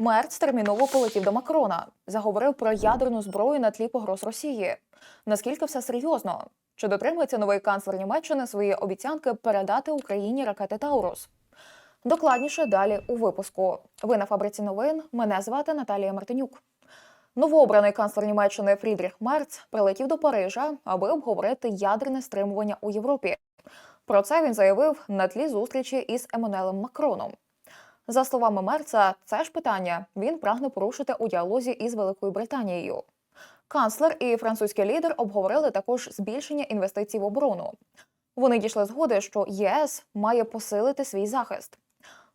Мерц терміново полетів до Макрона, заговорив про ядерну зброю на тлі погроз Росії. Наскільки все серйозно? Чи дотримується новий канцлер Німеччини свої обіцянки передати Україні ракети Таурус? Докладніше далі у випуску. Ви на фабриці новин. Мене звати Наталія Мартинюк. Новообраний канцлер Німеччини Фрідріх Мерц прилетів до Парижа, аби обговорити ядерне стримування у Європі. Про це він заявив на тлі зустрічі із Еммануелем Макроном. За словами Мерца, це ж питання він прагне порушити у діалозі із Великою Британією. Канцлер і французький лідер обговорили також збільшення інвестицій в оборону. Вони дійшли згоди, що ЄС має посилити свій захист.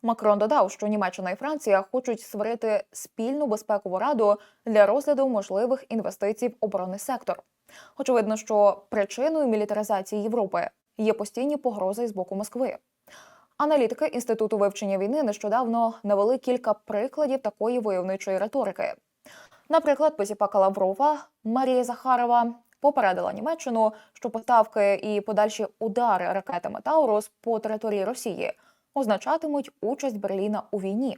Макрон додав, що Німеччина і Франція хочуть створити спільну безпекову раду для розгляду можливих інвестицій в оборонний сектор. Очевидно, що причиною мілітаризації Європи є постійні погрози з боку Москви. Аналітики інституту вивчення війни нещодавно навели кілька прикладів такої войовничої риторики. Наприклад, посіпака Лаврова Марія Захарова попередила Німеччину, що поставки і подальші удари ракетами Таурус по території Росії означатимуть участь Берліна у війні.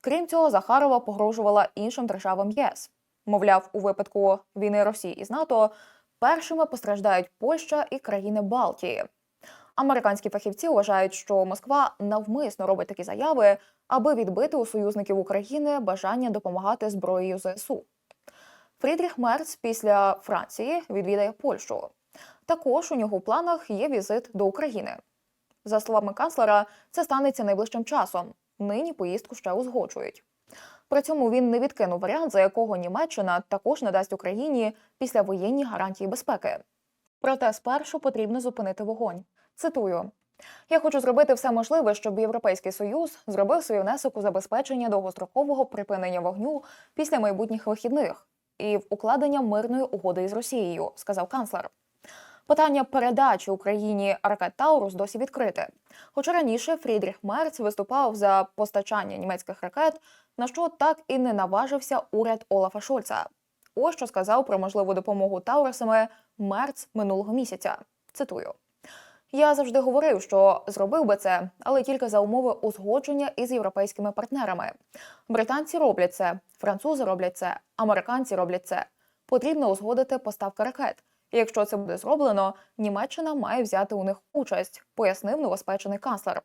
Крім цього, Захарова погрожувала іншим державам ЄС. Мовляв, у випадку війни Росії із НАТО першими постраждають Польща і країни Балтії. Американські фахівці вважають, що Москва навмисно робить такі заяви, аби відбити у союзників України бажання допомагати зброєю ЗСУ. Фрідріх Мерц після Франції відвідає Польщу. Також у нього в планах є візит до України. За словами канцлера, це станеться найближчим часом. Нині поїздку ще узгоджують. При цьому він не відкинув варіант, за якого Німеччина також надасть Україні післявоєнні гарантії безпеки. Проте спершу потрібно зупинити вогонь. Цитую: я хочу зробити все можливе, щоб Європейський Союз зробив свій внесок у забезпечення довгострокового припинення вогню після майбутніх вихідних і в укладення мирної угоди із Росією, сказав канцлер. Питання передачі Україні ракет Таурус досі відкрите. Хоча раніше Фрідріх Мерц виступав за постачання німецьких ракет, на що так і не наважився уряд Олафа Шольца. Ось що сказав про можливу допомогу Таурусами Мерц минулого місяця. Цитую. Я завжди говорив, що зробив би це, але тільки за умови узгодження із європейськими партнерами. Британці роблять це, французи роблять це, американці роблять це. Потрібно узгодити поставки ракет. І якщо це буде зроблено, Німеччина має взяти у них участь, пояснив новоспечений канцлер.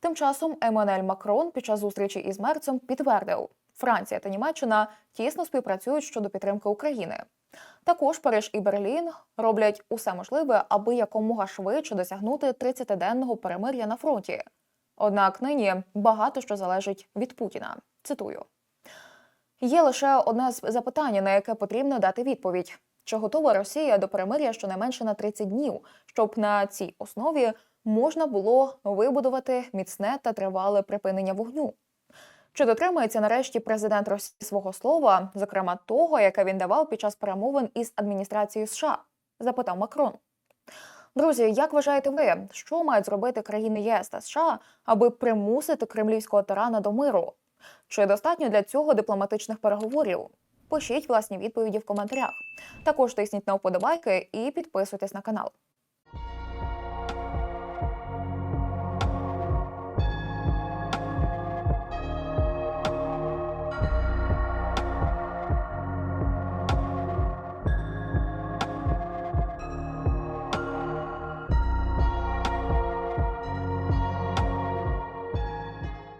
Тим часом Еммануель Макрон під час зустрічі із Мерцем підтвердив, Франція та Німеччина тісно співпрацюють щодо підтримки України. Також Париж і Берлін роблять усе можливе, аби якомога швидше досягнути 30-денного перемир'я на фронті. Однак нині багато що залежить від Путіна. Цитую. Є лише одне з запитання, на яке потрібно дати відповідь: чи готова Росія до перемир'я щонайменше на 30 днів, щоб на цій основі можна було вибудувати міцне та тривале припинення вогню? Чи дотримується нарешті президент Росії свого слова, зокрема того, яке він давав під час перемовин із адміністрацією США? запитав Макрон. Друзі, як вважаєте ви, що мають зробити країни ЄС та США, аби примусити кремлівського тирана до миру? Чи достатньо для цього дипломатичних переговорів? Пишіть власні відповіді в коментарях. Також тисніть на вподобайки і підписуйтесь на канал.